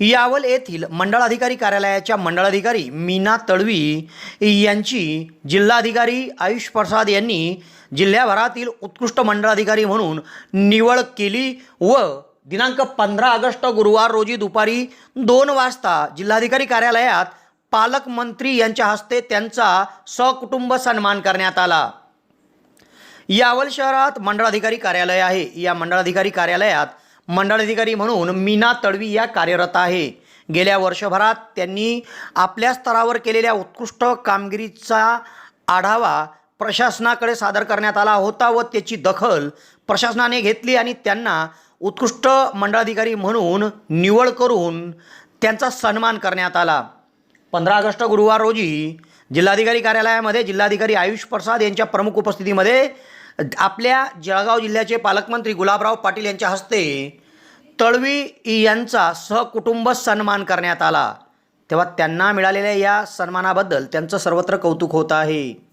यावल येथील मंडळाधिकारी कार्यालयाच्या मंडळाधिकारी मीना तळवी यांची जिल्हाधिकारी आयुष प्रसाद यांनी जिल्ह्याभरातील उत्कृष्ट मंडळाधिकारी म्हणून निवड केली व दिनांक पंधरा ऑगस्ट गुरुवार रोजी दुपारी दोन वाजता जिल्हाधिकारी कार्यालयात पालकमंत्री यांच्या हस्ते त्यांचा सकुटुंब सन्मान करण्यात आला. यावल शहरात मंडळाधिकारी कार्यालय आहे. या मंडळाधिकारी कार्यालयात मंडळाधिकारी म्हणून मीना तडवी या कार्यरत आहे. गेल्या वर्षभरात त्यांनी आपल्या स्तरावर केलेल्या उत्कृष्ट कामगिरीचा आढावा प्रशासनाकडे सादर करण्यात आला होता व त्याची दखल प्रशासनाने घेतली आणि त्यांना उत्कृष्ट मंडळाधिकारी म्हणून निवड करून त्यांचा सन्मान करण्यात आला. पंधरा ऑगस्ट गुरुवार रोजी जिल्हाधिकारी कार्यालयामध्ये जिल्हाधिकारी आयुष प्रसाद यांच्या प्रमुख उपस्थितीमध्ये आपल्या जळगाव जिल्ह्याचे पालकमंत्री गुलाबराव पाटील यांच्या हस्ते तळवी यांचा सहकुटुंब सन्मान करण्यात आला. तेव्हा त्यांना मिळालेल्या या सन्मानाबद्दल त्यांचं सर्वत्र कौतुक होत आहे.